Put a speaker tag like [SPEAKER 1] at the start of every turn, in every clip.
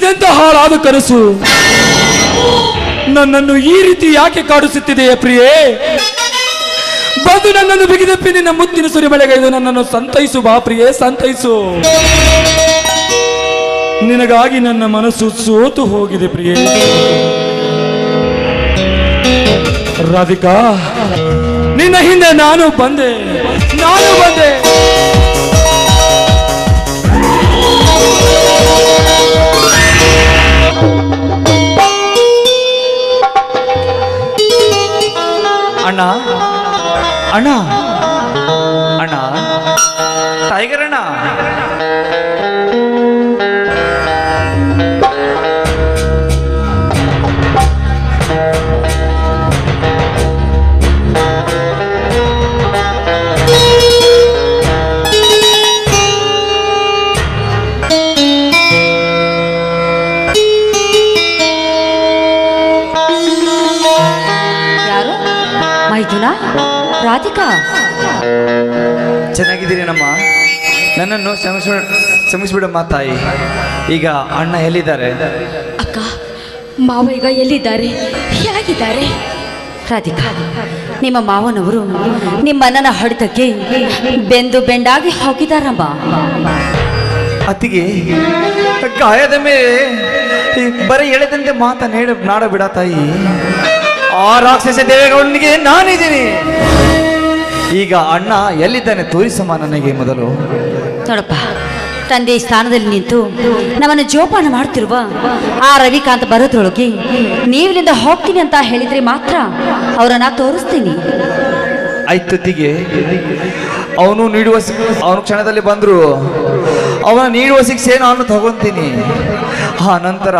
[SPEAKER 1] ಇದೆಂತ ಹಾಳಾದ ಕನಸು. ನನ್ನನ್ನು ಈ ರೀತಿ ಯಾಕೆ ಕಾಡಿಸುತ್ತಿದೆಯೇ ಪ್ರಿಯೇ? ಬಂದು ನನ್ನನ್ನು ಬಿಗಿದಪ್ಪಿ ನಿನ್ನ ಮುತ್ತಿನ ಸುರಿಮಳೆಗೈದು ನನ್ನನ್ನು ಸಂತೈಸು ಬಾ ಪ್ರಿಯೇ, ಸಂತೈಸು. ನಿನಗಾಗಿ ನನ್ನ ಮನಸ್ಸು ಸೋತು ಹೋಗಿದೆ ಪ್ರಿಯೇ. ರಾಧಿಕಾ, ನಿನ್ನ ಹಿಂದೆ ನಾನು ಬಂದೆ ನಾನು ಬಂದೆ.
[SPEAKER 2] ಅಣ್ಣ ಅಣ್ಣ
[SPEAKER 3] ರಾಧಿಕಾ
[SPEAKER 2] ಚೆನ್ನಾಗಿದ್ದೀರೇನಮ್ಮ ನನ್ನನ್ನು ಕ್ಷಮಿಸ್ಬಿಡ ಕ್ಷಮಿಸ್ಬಿಡಮ್ಮ ತಾಯಿ. ಈಗ ಅಣ್ಣ ಎಲ್ಲಿದ್ದಾರೆ?
[SPEAKER 4] ಅಕ್ಕ ಮಾವ ಈಗ ಎಲ್ಲಿದ್ದಾರೆ? ಹೇಗಿದ್ದಾರೆ?
[SPEAKER 3] ರಾಧಿಕಾ ನಿಮ್ಮ ಮಾವನವರು ನಿಮ್ಮ ಅಣ್ಣನ ಹೊಡೆತಕ್ಕೆ ಬೆಂದು ಬೆಂಡಾಗಿ ಹೋಗಿದಾರಮ್ಮ
[SPEAKER 2] ಅತ್ತಿಗೆ ಗಾಯದ ಮೇಲೆ ಈ ಬರೀ ಎಳೆದಂತೆ ಮಾತ ನೇಡ ನಾಡ ಬಿಡ ತಾಯಿ. ಆ ರಾಕ್ಷಸ ದೇವೇಗೌಡನಿಗೆ ನಾನಿದ್ದೀನಿ. ಈಗ ಅಣ್ಣ ಎಲ್ಲಿದ್ದಾನೆ ತೋರಿಸಮ್ಮ ನನಗೆ ಮೊದಲು.
[SPEAKER 3] ನೋಡಪ್ಪ ತಂದೆ ಸ್ಥಾನದಲ್ಲಿ ನಿಂತು ನಮ್ಮನ್ನು ಜೋಪಾನ ಮಾಡ್ತಿರುವ ಆ ರವಿಕಾಂತ್ ಬರೋದ್ರೊಳಗೆ ನೀವಿಲ್ಲಿಂದ ಹೋಗ್ತೀನಿ ಅಂತ ಹೇಳಿದ್ರೆ ಮಾತ್ರ ಅವರನ್ನ ತೋರಿಸ್ತೀನಿ.
[SPEAKER 2] ಆಯ್ತು ಅತ್ತಿಗೆ ಅವನು ನೀಡುವ ಅವನು ಕ್ಷಣದಲ್ಲಿ ಬಂದರು. ಅವನ ನೀಡುವ ಶಿಕ್ಷೆ ನಾನು ತಗೊಂತೀನಿ. ಆ ನಂತರ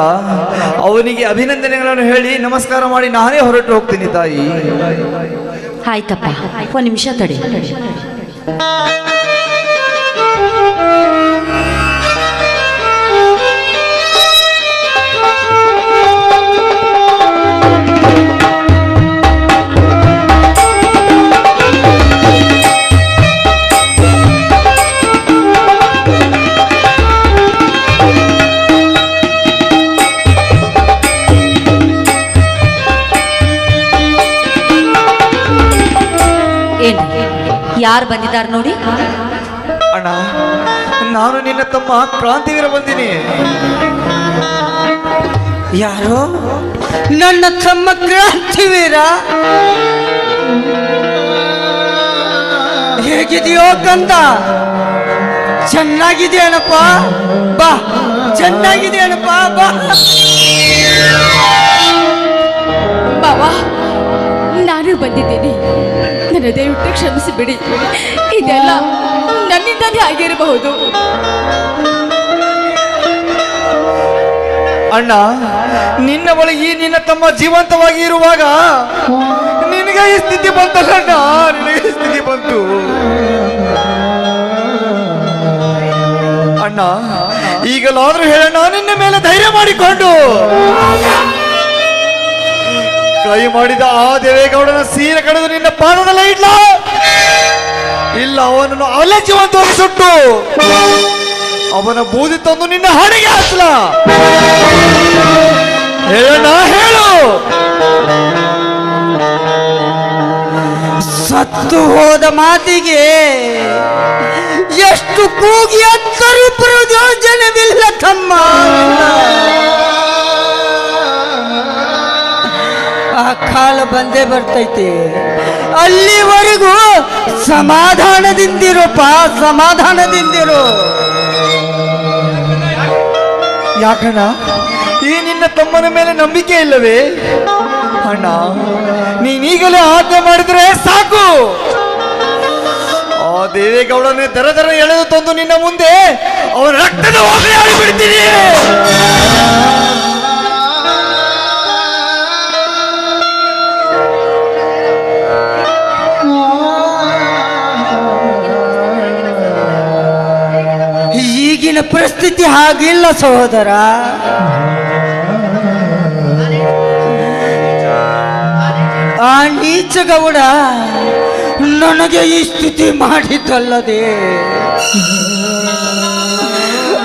[SPEAKER 2] ಅವನಿಗೆ ಅಭಿನಂದನೆಗಳನ್ನು ಹೇಳಿ ನಮಸ್ಕಾರ ಮಾಡಿ ನಾನೇ ಹೊರಟು ಹೋಗ್ತೀನಿ ತಾಯಿ.
[SPEAKER 3] ಆಯ್ತಪ್ಪ ಒಂದು ನಿಮಿಷ ತಡಿ. ಯಾರು ಬಂದಿದ್ದಾರೆ ನೋಡಿ?
[SPEAKER 2] ಅಣ್ಣ ನಾನು ನಿನ್ನ ತಮ್ಮ ಕ್ರಾಂತಿವೀರ ಬಂದಿನಿ.
[SPEAKER 5] ಯಾರು? ನನ್ನ ತಮ್ಮ ಕ್ರಾಂತಿವೀರ? ಹೇಗಿದೆಯೋ ಕಂದ? ಚೆನ್ನಾಗಿದೆಯೇನಪ್ಪ? ಬಾ ಚೆನ್ನಾಗಿದೆಯೇನಪ್ಪ? ಬಾ.
[SPEAKER 4] ಕ್ಷಮಿಸಿ ಬಿಡಿ ಇದೆಲ್ಲ ನನ್ನಿಂದಲೇ ಆಗಿರಬಹುದು.
[SPEAKER 2] ಅಣ್ಣ, ನಿನ್ನ ಬಳಿ ಈ ನಿನ್ನ ತಮ್ಮ ಜೀವಂತವಾಗಿ ಇರುವಾಗ ನಿನಗೆ ಈ ಸ್ಥಿತಿ ಬಂತಲ್ಲ ಅಣ್ಣ? ನಿನಗೆ ಈ ಸ್ಥಿತಿ ಬಂತು. ಅಣ್ಣ, ಈಗಲಾದ್ರೂ ಹೇಳಣ್ಣ, ನಿನ್ನ ಮೇಲೆ ಧೈರ್ಯ ಮಾಡಿಕೊಂಡು. ಕೈ ಮಾಡಿದ ಆ ದೇವೇಗೌಡನ ಸೀರೆ ಕಡೆದು ನಿನ್ನ ಪಾದದಲ್ಲೇ ಇಲ್ಲ ಇಲ್ಲ, ಅವನನ್ನು ಅಲಜ್ಜುವಂತವಾಗಿ ಸುಟ್ಟು. ಅವನ ಬೂದಿ ತಂದು ನಿನ್ನ ಹಣೆಗೆ ಹೇಳಣ್ಣ, ಹೇಳು.
[SPEAKER 5] ಸತ್ತು ಹೋದ ಮಾತಿಗೆ ಎಷ್ಟು ಕೂಗಿ ಅಂತರೂ ಪ್ರಯೋಜನವಿಲ್ಲ ತಮ್ಮ. ಆ ಕಾಲ ಬಂದೇ ಬರ್ತೈತಿ. ಅಲ್ಲಿವರೆಗೂ ಸಮಾಧಾನದಿಂದಿರು, ಪಾ ಸಮಾಧಾನದಿಂದಿರು.
[SPEAKER 2] ಯಾಕಣ್ಣ? ಈ ನಿನ್ನ ತಮ್ಮನ ಮೇಲೆ ನಂಬಿಕೆ ಇಲ್ಲವೇ? ಅಣ್ಣ, ನೀನೀಗಲೇ ಆಜ್ಞೆ ಮಾಡಿದ್ರೆ ಸಾಕು. ಆ ದೇವೇಗೌಡನೇ ದರ ದರ ಎಳೆದು ತಂದು ನಿನ್ನ ಮುಂದೆ ಅವನ ರಕ್ತದ ವಾಸನೆ ಆಡಿಬಿಡ್ತೀನಿ.
[SPEAKER 5] ಪರಿಸ್ಥಿತಿ ಹಾಗಿಲ್ಲ ಸಹೋದರ. ಆ ನೀಚ ಗೌಡ ನನಗೆ ಈ ಸ್ಥಿತಿ ಮಾಡಿದ್ದಲ್ಲದೆ,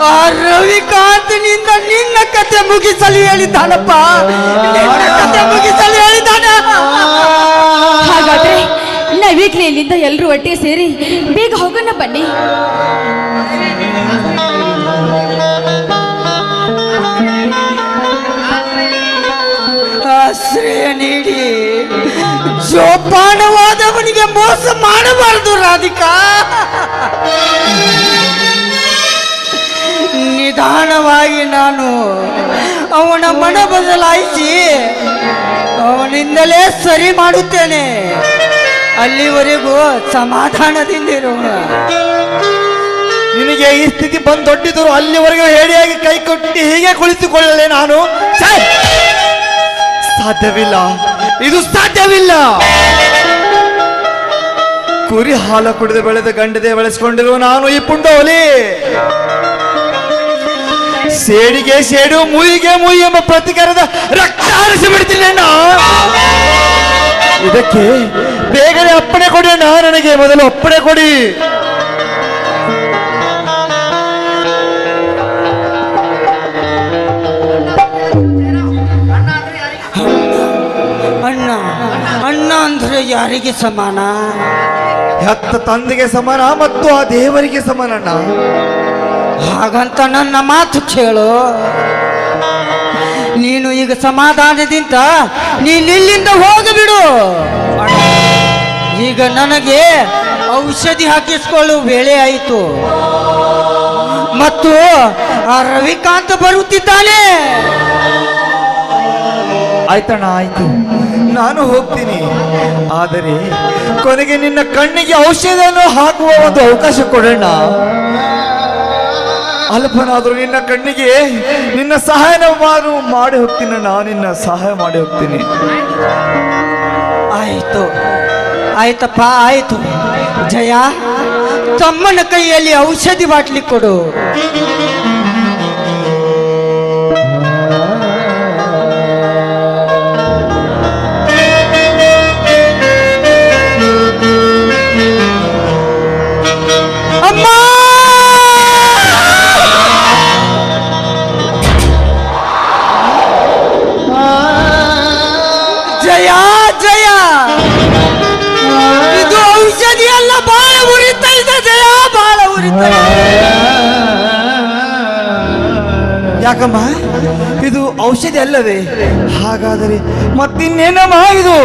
[SPEAKER 5] ಆ ರವಿಕಾಂತ್ನಿಂದ ನಿನ್ನ ಕತೆ ಮುಗಿಸಲು ಹೇಳಿದ್ದಾನಪ್ಪ. ನಿನ್ನ ಕತೆ ಮುಗಿಸಲು ಹೇಳಿದ್ದಾನ.
[SPEAKER 4] ಹಾಗಾದ್ರೆ ನಾವೀಗ್ಲೇ ಇಲ್ಲಿಂದ ಎಲ್ಲರೂ ಒಟ್ಟಿಗೆ ಸೇರಿ ಬೇಗ ಹೋಗೋಣ ಬನ್ನಿ.
[SPEAKER 5] ಜೋಪಾನವಾದವನಿಗೆ ಮೋಸ ಮಾಡಬಾರದು, ರಾಧಿಕಾ. ನಿಧಾನವಾಗಿ ನಾನು ಅವನ ಮನ ಬದಲಾಯಿಸಿ ಅವನಿಂದಲೇ ಸರಿ ಮಾಡುತ್ತೇನೆ. ಅಲ್ಲಿವರೆಗೂ ಸಮಾಧಾನದಿಂದಿರೋಣ
[SPEAKER 2] ನಿನಗೆ ಈ ಸ್ಥಿತಿ ಬಂದು ದೊಡ್ಡಿದ್ರು ಅಲ್ಲಿವರೆಗೂ ಹೇಳಿಯಾಗಿ ಕೈ ಕೊಟ್ಟು ಹೀಗೆ ಕುಳಿತುಕೊಳ್ಳಲೆ ನಾನು! ಸಾಧ್ಯವಿಲ್ಲ. ಇದು ಸಾಧ್ಯವಿಲ್ಲ. ಕುರಿ ಹಾಲು ಕುಡಿದು ಬೆಳೆದ ಗಂಡದೆ ಬೆಳೆಸ್ಕೊಂಡಿರುವ ನಾನು ಈ ಪುಂಡೋಲಿ. ಸೇಡಿಗೆ ಸೇಡು, ಮುಯಿಗೆ ಮುಯಿ ಎಂಬ ಪ್ರತಿಕಾರದ ರಕ್ತ ಹರಿಸಿ ಬಿಡ್ತೀನಿ ಇದಕ್ಕೆ ಬೇಗನೆ ಅಪ್ಪಣೆ ಕೊಡಿ ಅಣ್ಣ, ನನಗೆ ಮೊದಲು ಅಪ್ಪಣೆ ಕೊಡಿ.
[SPEAKER 5] ಯಾರಿಗೆ ಸಮಾನ?
[SPEAKER 2] ಹೆತ್ತ ತಂದೆಗೆ ಸಮಾನ ಮತ್ತು ಆ ದೇವರಿಗೆ ಸಮಾನ
[SPEAKER 5] ಹಾಗಂತ ನನ್ನ ಮಾತು ಕೇಳು. ನೀನು ಈಗ ಸಮಾಧಾನದಿಂದ ನೀನು ಇಲ್ಲಿಂದ ಹೋಗಬಿಡು ಈಗ ನನಗೆ ಔಷಧಿ ಹಾಕಿಸ್ಕೊಳ್ಳುವ ವೇಳೆ ಆಯಿತು. ಮತ್ತು ಆ ರವಿಕಾಂತ್ ಬರುತ್ತಿದ್ದಾನೆ.
[SPEAKER 2] ಆಯ್ತಣ್ಣ ಆಯ್ತು. ನಾನು ಹೋಗ್ತೀನಿ. ಆದರೆ ಕೊನೆಗೆ ನಿನ್ನ ಕಣ್ಣಿಗೆ ಔಷಧಿಯನ್ನು ಹಾಕುವ ಒಂದು ಅವಕಾಶ ಕೊಡೋಣ ಅಲ್ಪನಾದರೂ ನಿನ್ನ ಕಣ್ಣಿಗೆ ನಿನ್ನ ಸಹಾಯನ ಮಾಡು ಮಾಡಿ ಹೋಗ್ತೀನಿ ನಾನು ನಿನ್ನ ಸಹಾಯ ಮಾಡಿ ಹೋಗ್ತೀನಿ.
[SPEAKER 5] ಆಯಿತು. ಆಯ್ತಪ್ಪ ಆಯ್ತು. ಜಯ ತಮ್ಮನ ಕೈಯಲ್ಲಿ ಔಷಧಿ ಬಾಟ್ಲಿ ಕೊಡು.
[SPEAKER 2] ಅಲ್ಲವೇ ಹಾಗಾದರೆ ಮತ್ತಿನ್ನೇನಮ್ಮ ಇದು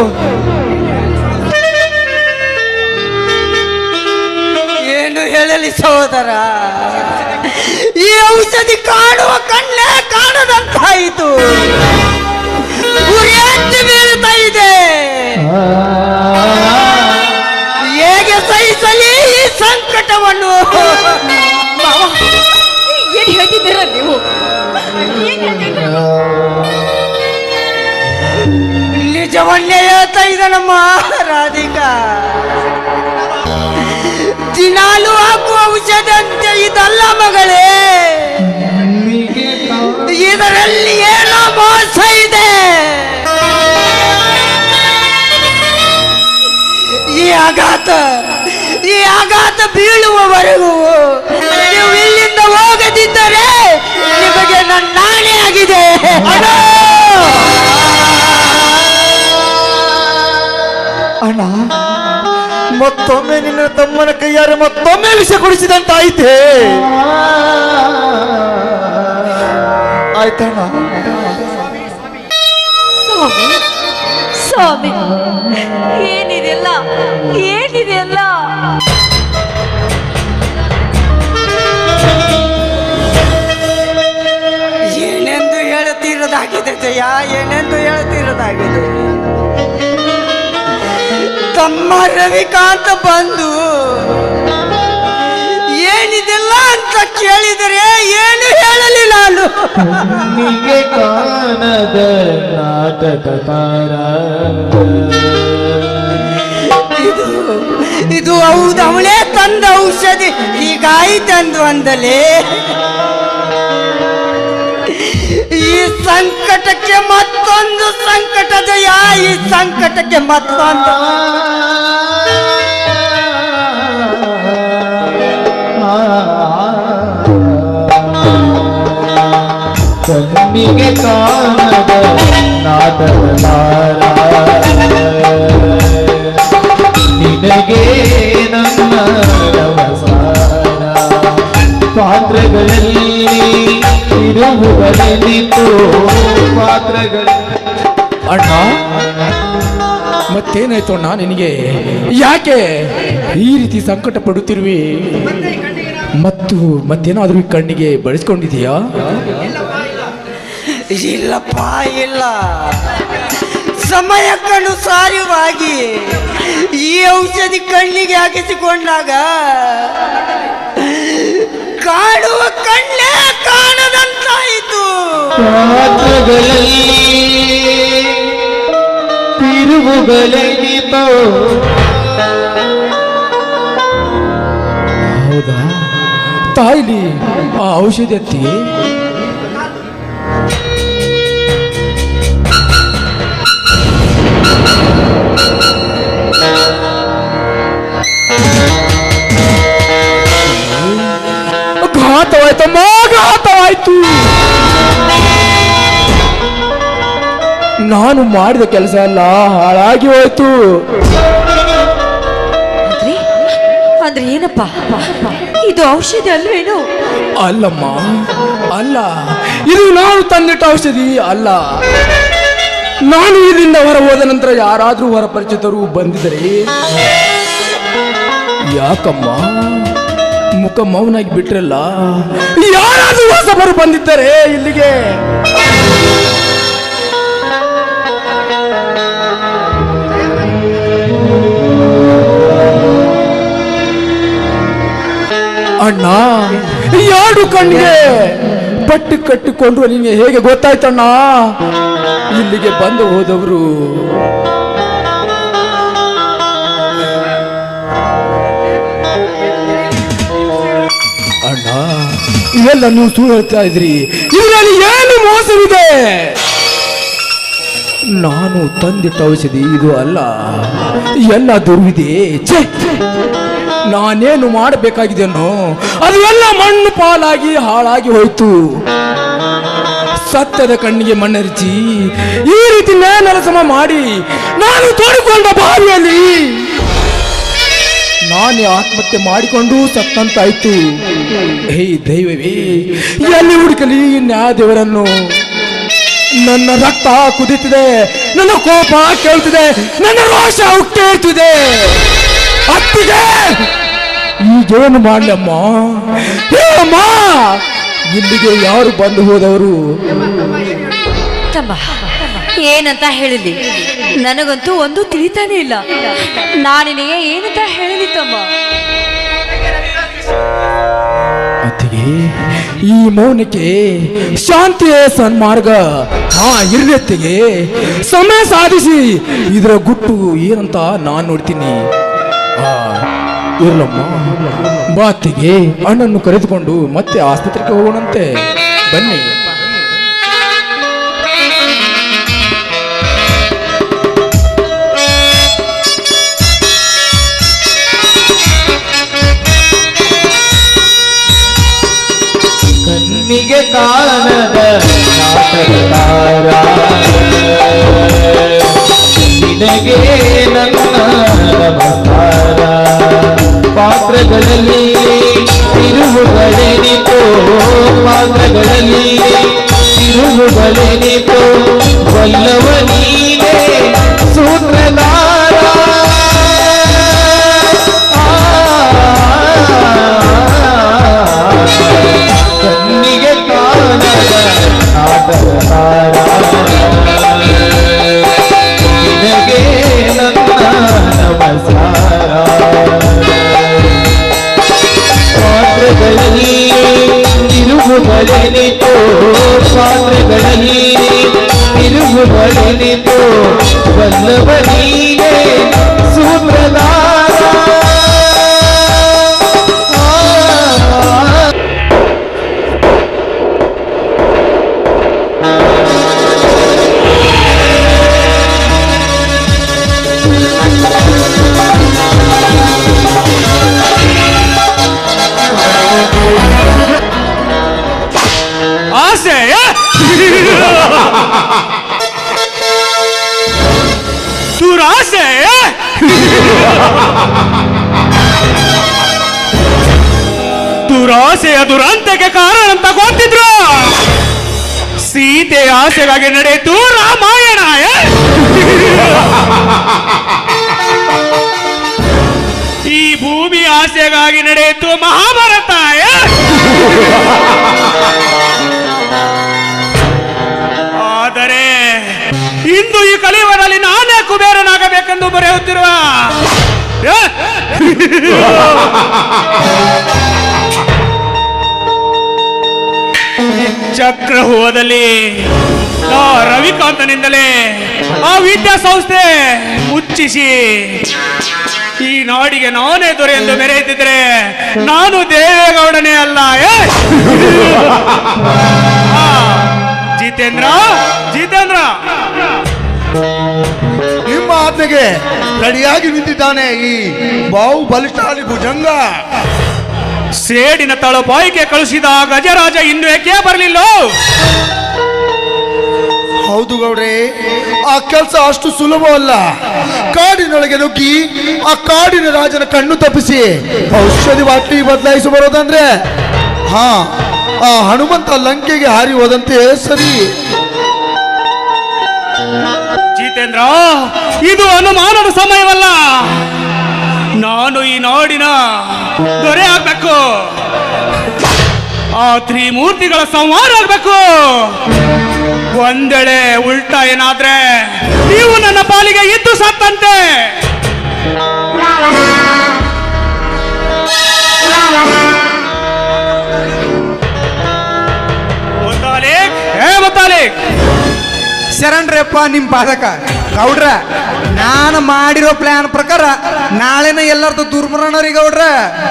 [SPEAKER 5] ಏನು ಹೇಳಲಿ ಸಹೋದರ? ಈ ಔಷಧಿ ಕಾಣುವ ಕಣ್ಣೇ ಕಾಣದಂತಾಯಿತು. ಹೇಳ್ತಾ ಇದ್ದಾನಮ್ಮ ರಾಧಿಕಾ. ದಿನಾಲು ಹಾಕುವ ಔಷಧಂತೆ ಇದಲ್ಲ ಮಗಳೇ. ಇದರಲ್ಲಿ ಏನೋ ಮೋಸ ಇದೆ. ಈ ಆಘಾತ ಈ ಆಘಾತ ಬೀಳುವವರೆಗೂ ನಿನ್ನ
[SPEAKER 2] ತಮ್ಮನ ಕೈಯಾರೆ ಮತ್ತೊಮ್ಮೆ ವಿಷ ಕುಡಿಸಿದಂತಾಯಿತೆ. ಆಯ್ತಣ್ಣ.
[SPEAKER 3] ಸ್ವಾಮಿ ಸ್ವಾಮಿ ಏನಿದೆಲ್ಲ ಏನಿದೆಲ್ಲ?
[SPEAKER 5] ಏನೆಂದು ಹೇಳುತ್ತಿರೋದಾಗಿದೆ ಜಯ ಏನೆಂದು ಹೇಳುತ್ತಿರೋದಾಗಿದೆ ತಮ್ಮ ರವಿಕಾಂತ ಬಂದು ಏನಿದೆಲ್ಲ ಅಂತ ಕೇಳಿದರೆ ಏನು ಹೇಳಲಿ ನಾನು?
[SPEAKER 6] ನಿಮಗೆ ಕಾಣದ ನಾಟಕಕಾರ
[SPEAKER 5] ಇದು ಇದು ಹೌದು ಅವಳೇ ತಂದ ಔಷಧಿ. ಹೀಗಾಯಿತಂದು ಅಂದಲೇ ಸಂಕಟಕ್ಕೆ ಮತ್ತೊಂದು ಸಂಕಟ ಜಯ ಈ ಸಂಕಟಕ್ಕೆ ಮತ್ತೊಂದು.
[SPEAKER 6] ಕಣ್ಣಿಗೆ ಕಾಣದ ನಿನಗೆ ನನ್ನ ಪಾತ್ರಗಳಲ್ಲಿ ತಿರುವುಗಳೆನಿತು ಪಾತ್ರಗಳ
[SPEAKER 1] ಅಣ್ಣ ಮತ್ತೇನಾಯ್ತು ಅಣ್ಣ ನಿನಗೆ? ಯಾಕೆ ಈ ರೀತಿ ಸಂಕಟ ಪಡುತ್ತಿರುವಿ ಮತ್ತು ಮತ್ತೇನಾದ್ರೂ ಕಣ್ಣಿಗೆ ಬಳಸ್ಕೊಂಡಿದೀಯಾ
[SPEAKER 5] ಇಲ್ಲಪ್ಪ ಇಲ್ಲ. ಸಮಯಕ್ಕನುಸಾರವಾಗಿ ಈ ಔಷಧಿ ಕಣ್ಣಿಗೆ ಹಾಕಿಸಿಕೊಂಡಾಗ ಕಾಡುವ
[SPEAKER 6] ಪಾತ್ರಗಳಲ್ಲಿ ತಿರುವುಗಳೆನಿತು
[SPEAKER 1] ಹೌದಾ ತಾಯಿಲಿ ಆ ಔಷಧಿ ಅತ್ತಿಗೆ ಘಾತವಾಯ್ತಮ್ಮ ಘಾತವಾಯ್ತು ನಾನು ಮಾಡಿದ ಕೆಲಸ ಎಲ್ಲ ಹಾಳಾಗಿ ಹೋಯ್ತು.
[SPEAKER 3] ಅಂದ್ರೆ ಅಂದ್ರೆ ಏನಪ್ಪ? ಇದು ಔಷಧಿ ಅಲ್ವೇನು?
[SPEAKER 1] ಅಲ್ಲಮ್ಮ ಅಲ್ಲ ಇದು ನಾನು ತಂದಿಟ್ಟ ಔಷಧಿ ಅಲ್ಲ. ನಾನು ಇಲ್ಲಿಂದ ಹೊರ ಹೋದ ನಂತರ ಯಾರಾದರೂ ಹೊರ ಪರಿಚಿತರು ಬಂದಿದ್ದರೆ ಯಾಕಮ್ಮ? ಮುಖ ಮೌನಾಗಿ ಬಿಟ್ರಲ್ಲ? ಯಾರಾದರೂ ಹೊಸಬರು ಬಂದಿದ್ದಾರೆ ಇಲ್ಲಿಗೆ? ಅಣ್ಣ ಎರಡು ಕಣ್ಣಿಗೆ ಪಟ್ಟು ಕಟ್ಟಿಕೊಂಡ್ರು ನಿಮಗೆ ಹೇಗೆ ಗೊತ್ತಾಯ್ತಣ್ಣ? ಇಲ್ಲಿಗೆ ಬಂದು ಹೋದವರು ಅಣ್ಣ ಇವೆಲ್ಲ ನೀವು ಸುಳ್ಳು ಇದ್ರಿ. ಇದರಲ್ಲಿ ಏನು ಮೋಸವಿದೆ? ನಾನು ತಂದಿಟ್ಟ ಔಷಧಿ ಇದು ಅಲ್ಲ. ಎಲ್ಲ ದುರ್ವಿದೆ. ಛೇ! ನಾನೇನು ಮಾಡಬೇಕಾಗಿದೆನೋ ಅದು ಎಲ್ಲ ಮಣ್ಣು ಪಾಲಾಗಿ ಹಾಳಾಗಿ ಹೋಯ್ತು. ಸತ್ಯದ ಕಣ್ಣಿಗೆ ಮಣ್ಣರಿಚಿ ಈ ರೀತಿ ನೇನರಸಮ ಮಾಡಿ ನಾನು ತೋಡಿಕೊಂಡ ಬಾವಿಯಲ್ಲಿ ನಾನೇ ಆತ್ಮಹತ್ಯೆ ಮಾಡಿಕೊಂಡು ಸತ್ತಂತಾಯ್ತು. ಹೇ ದೈವವೇ, ಎಲ್ಲಿ ಹುಡುಕಲಿ ನ್ಯಾ ದೇವರನ್ನು ನನ್ನ ರಕ್ತ ಕುದೀತಿದೆ, ನನ್ನ ಕೋಪ ಕೇಳ್ತಿದೆ, ನನ್ನ ರೋಷ ಉಕ್ಕೇಳ್ತಿದೆ ಅತ್ತಿಗೆ ಈಗೇನು ಮಾಡ್ಲಮ್ಮ. ಹೇಳಮ್ಮ ಇಲ್ಲಿಗೆ ಯಾರು ಬಂದು ಹೋದವರು?
[SPEAKER 3] ತಮ್ಮ ಏನಂತ ಹೇಳಿದಿ ನನಗಂತೂ ಒಂದು ತಿಳಿತಾನೆ ಇಲ್ಲ. ನಾನಿನಿಗೆ ಏನಂತ ಹೇಳಲಿ ತಮ್ಮ?
[SPEAKER 1] ಅತ್ತಿಗೆ ಈ ಮೌನಕ್ಕೆ ಶಾಂತಿಯ ಸನ್ಮಾರ್ಗ. ಹಾ ಇರ್ಲತ್ತಿಗೆ ಸಮಯ ಸಾಧಿಸಿ ಇದರ ಗುಟ್ಟು ಏನಂತ ನಾನು ನೋಡ್ತೀನಿ. ಇರ್ಲಮ್ಮ ಬಾತಿಗೆ ಅಣ್ಣನ್ನು ಕರೆದುಕೊಂಡು ಮತ್ತೆ ಆಸ್ಪತ್ರೆಗೆ ಹೋಗೋಣಂತೆ. ಬನ್ನಿ.
[SPEAKER 6] ಕಣ್ಣಿಗೆ ಕಾಣದ ನಿನಗೆ ನನ್ನ ನಮಸ್ಕಾರ ಪಾತ್ರಗಳಲ್ಲಿ ತಿರುವುಗಳೆನಿತು ಪಾತ್ರಗಳಲ್ಲಿ ತಿರುವುಗಳೆನಿತು ವಲ್ಲವ ನೀನೇ ಸೂತ್ರಧಾರ ಕಣ್ಣಿಗೆ ಕಾಣದ ನಾಟಕಕಾರ
[SPEAKER 7] ದುರಾಸೆಯ ದುರಂತಕ್ಕೆ ಕಾರಣ ಅಂತ ಗೊತ್ತಿದ್ರು. ಸೀತೆ ಆಸೆಗಾಗಿ ನಡೆಯಿತು ರಾಮಾಯಣ ಈ ಭೂಮಿ ಆಸೆಗಾಗಿ ನಡೆಯಿತು ಮಹಾಭಾರತ ಆದರೆ ಇಂದು ಈ ಕಲಿವರಲ್ಲಿ ನಾನೇ ಕುಬೇರನಾಗಬೇಕೆಂದು ಬರೆಯುತ್ತಿರುವ ಏ? ಚಕ್ರಹೂವದಲ್ಲಿ ಆ ರವಿಕಾಂತನಿಂದಲೇ ಆ ವಿದ್ಯಾಸಂಸ್ಥೆ ಮುಚ್ಚಿಸಿ. ಈ ನಾಡಿಗೆ ನಾನೇ ದೊರೆ ಎಂದು ಮೆರೆಯುತ್ತಿದ್ರೆ ನಾನು ದೇವೇಗೌಡನೇ ಅಲ್ಲ. ಜಿತೇಂದ್ರ ಜಿತೇಂದ್ರ.
[SPEAKER 8] ನಿಮ್ಮ ಆಜ್ಞೆಗೆ ರೆಡಿಯಾಗಿ ನಿಂತಿದ್ದಾನೆ ಈ ಬಾವು ಬಲಿಷ್ಠಾಲಿ ಭುಜಂಗ
[SPEAKER 7] ಸೇಡಿನ ತಳಪಾಯಿಗೆ ಕಳಿಸಿದ ಗಜರಾಜ ಇನ್ನು ಯಾಕೆ ಬರಲಿಲ್ಲ?
[SPEAKER 8] ಹೌದು ಗೌಡ್ರೆ ಆ ಕೆಲಸ ಅಷ್ಟು ಸುಲಭವಲ್ಲ. ಕಾಡಿನೊಳಗೆ ನುಗ್ಗಿ ಆ ಕಾಡಿನ ರಾಜನ ಕಣ್ಣು ತಪ್ಪಿಸಿ ಔಷಧಿ ಬಾಟ್ಲಿ ಬದಲಾಯಿಸಿ ಬರೋದಂದ್ರೆ? ಹಾ ಆ ಹನುಮಂತ ಲಂಕೆಗೆ ಹಾರಿ ಹೋದಂತೆ ಸರಿ.
[SPEAKER 7] ಜಿತೇಂದ್ರ ಇದು ಅನುಮಾನದ ಸಮಯವಲ್ಲ. ನಾನು ಈ ನಾಡಿನ ದೊರೆ ಆಗ್ಬೇಕು. ಆ ತ್ರಿಮೂರ್ತಿಗಳ ಸಂಹಾರ ಆಗ್ಬೇಕು. ಒಂದೆಳೆ ಉಲ್ಟಾ ಏನಾದ್ರೆ ನೀವು ನನ್ನ ಪಾಲಿಗೆ ಇದ್ದು ಸತ್ತಂತೆ ಮುತಾಲಿಕ್ ಏ ಮುತಾಲಿಕ್
[SPEAKER 9] ಶರಣ್ರಪ್ಪ ನಿಮ್ ಪಾದಕ. ಗೌಡ್ರ ನಾನು ಮಾಡಿರೋ ಪ್ಲಾನ್ ಪ್ರಕಾರ ನಾಳೆನ ಎಲ್ಲರದು ದುರ್ಮರಣರಿ ಗೌಡ್ರ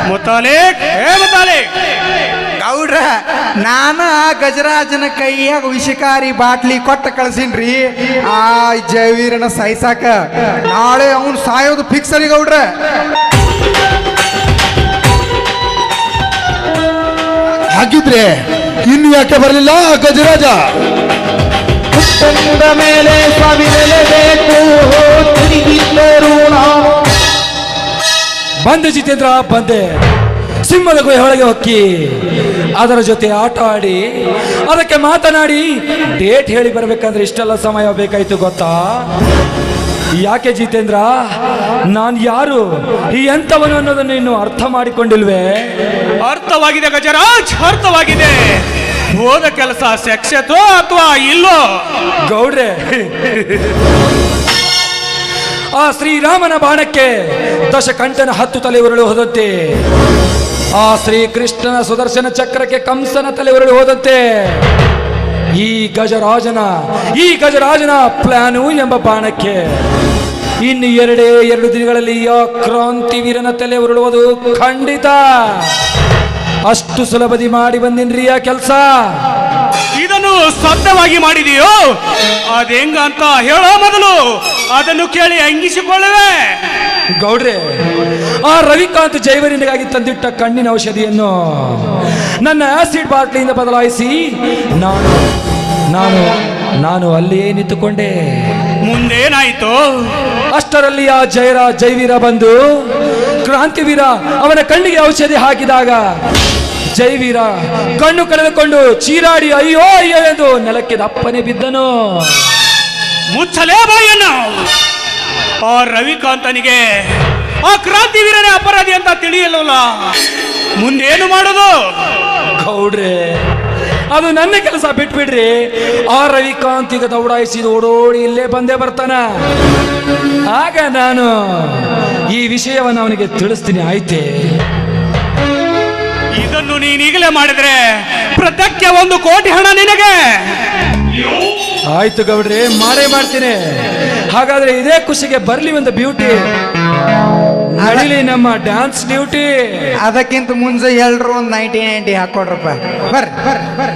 [SPEAKER 7] ಮುತಾಲಿಕ್. ಏ ಮುತಾಲಿಕ್.
[SPEAKER 9] ಗೌಡ್ರ ನಾನು ಆ ಗಜರಾಜನ ಕೈಯಾಗ ವಿಷಕಾರಿ ಬಾಟ್ಲಿ ಕೊಟ್ಟ ಕಳ್ಸಿನ್ರಿ. ಆ ಜಯವೀರನ ಸಾಯ್ಸಾಕ ನಾಳೆ ಅವನು ಸಾಯೋದು ಫಿಕ್ಸ್ ರೀ ಗೌಡ್ರ.
[SPEAKER 8] ಹಾಗಿದ್ರೆ ಇನ್ನು ಯಾಕೆ ಬರಲಿಲ್ಲ ಗಜರಾಜ?
[SPEAKER 6] ತಂದ ಮೇಲೆ ಸವಿರಲೇಬೇಕು ತಿರುಗಿದ್ದರು ನಾವು.
[SPEAKER 7] ಬಂದೆ ಜಿತೇಂದ್ರ ಬಂದೆ. ಸಿಂಹದ ಗುಹೆ ಒಳಗೆ ಹೊಕ್ಕಿ. ಅದರ ಜೊತೆ ಆಟ ಆಡಿ ಅದಕ್ಕೆ ಮಾತನಾಡಿ ಡೇಟ್ ಹೇಳಿ ಬರಬೇಕಂದ್ರೆ ಇಷ್ಟೆಲ್ಲ ಸಮಯ ಬೇಕಾಯ್ತು ಗೊತ್ತಾ? ಯಾಕೆ ಜಿತೇಂದ್ರ ನಾನು ಯಾರು? ಈ ಎಂತವನು ಅನ್ನೋದನ್ನು ಇನ್ನು ಅರ್ಥ ಮಾಡಿಕೊಂಡಿಲ್ವೇ? ಅರ್ಥವಾಗಿದೆ ಗಜರಾಜ್ ಅರ್ಥವಾಗಿದೆ. ಹೋದ ಕೆಲಸ ಸೆಕ್ಷತೋ ಅಥವಾ ಇಲ್ಲೋ? ಗೌಡ್ರೆ, ಆ ಶ್ರೀರಾಮನ ಬಾಣಕ್ಕೆ ದಶಕಂಠನ ಹತ್ತು ತಲೆ ಉರುಳು ಹೋದಂತೆ, ಆ ಶ್ರೀಕೃಷ್ಣನ ಸುದರ್ಶನ ಚಕ್ರಕ್ಕೆ ಕಂಸನ ತಲೆ ಉರುಳು ಹೋದಂತೆ, ಈ ಗಜರಾಜನ ಈ ಗಜರಾಜನ ಪ್ಲಾನು ಎಂಬ ಬಾಣಕ್ಕೆ ಇನ್ನು ಎರಡೇ ಎರಡು ದಿನಗಳಲ್ಲಿ ಆ ಕ್ರಾಂತಿ ವೀರನ ತಲೆ ಉರುಳುವುದು ಖಂಡಿತ. ಅಷ್ಟು ಸುಲಭದಿ ಮಾಡಿ ಬಂದಿನ್ರಿ ಆ ಕೆಲಸ? ಇದನ್ನು ಸ್ವಂತವಾಗಿ ಮಾಡಿದೆಯೋ? ಅದೇಂಗ ಅಂತ ಹೇಳೋ ಮೊದಲು ಅದನ್ನು ಕೇಳಿ ಅಂಗಿಸಿಕೊಳ್ಳುವೆ. ಗೌಡ್ರೆ ಆ ರವಿಕಾಂತ್ ಜೈವರಿನಿಗಾಗಿ ತಂದಿಟ್ಟ ಕಣ್ಣಿನ ಔಷಧಿಯನ್ನು ನನ್ನ ಆಸಿಡ್ ಬಾಟ್ಲಿಯಿಂದ ಬದಲಾಯಿಸಿ ನಾನು ನಾನು ನಾನು ಅಲ್ಲಿಯೇ ನಿಂತುಕೊಂಡೆ. ಮುಂದೇನಾಯಿತು? ಅಷ್ಟರಲ್ಲಿ ಆ ಜೈರ ಜೈವೀರ ಬಂದು ಕ್ರಾಂತಿವೀರ ಅವನ ಕಣ್ಣಿಗೆ ಔಷಧಿ ಹಾಕಿದಾಗ ಜೈವೀರ ಕಣ್ಣು ಕಳೆದುಕೊಂಡು ಚೀರಾಡಿ ಅಯ್ಯೋ ಅಯ್ಯೋ ಎಂದು ನೆಲಕ್ಕೆ ದಪ್ಪನೆ ಬಿದ್ದನು. ಮುಚ್ಚಲೇ ಬಾಯನ್ನು ಆ ರವಿಕಾಂತನಿಗೆ ಆ ಕ್ರಾಂತಿವೀರನೇ ಅಪರಾಧಿ ಅಂತ ತಿಳಿಯಲ್ಲ ಮುಂದೇನು ಮಾಡೋದು? ಗೌಡ್ರೆ ಅದು ನನ್ನ ಕೆಲಸ ಬಿಟ್ಬಿಡ್ರಿ. ಆ ರವಿಕಾಂತ್ ಈಗ ದೌಡಾಯಿಸಿ ಓಡೋಡಿ ಇಲ್ಲೇ ಬಂದೇ ಬರ್ತಾನ. ಆಗ ನಾನು ಈ ವಿಷಯವನ್ನು ಅವನಿಗೆ ತಿಳಿಸ್ತೀನಿ ಆಯ್ತೆ? ಇದನ್ನು ನೀನೀಗಲೇ ಈಗಲೇ ಮಾಡಿದ್ರೆ ಪ್ರತಕ್ಕೆ ಒಂದು ಕೋಟಿ ಹಣ ನಿನಗೆ. ಆಯ್ತು ಗೌಡ್ರಿ ಮಾಡೇ ಮಾಡ್ತೀನಿ. ಹಾಗಾದ್ರೆ ಇದೇ ಖುಷಿಗೆ ಬರ್ಲಿ ಒಂದು ಬ್ಯೂಟಿ ನಡಿಲಿ ನಮ್ಮ ಡ್ಯಾನ್ಸ್ ಡ್ಯೂಟಿ
[SPEAKER 9] ಅದಕ್ಕಿಂತ ಮುಂಚೆ ಎಲ್ರು ಒಂದು ನೈಂಟಿ ನೈಂಟಿ ಹಾಕೊಡ್ರಪ್ಪ ಬರ್ರಿ ಬರ್ರಿ ಬರ್ರಿ.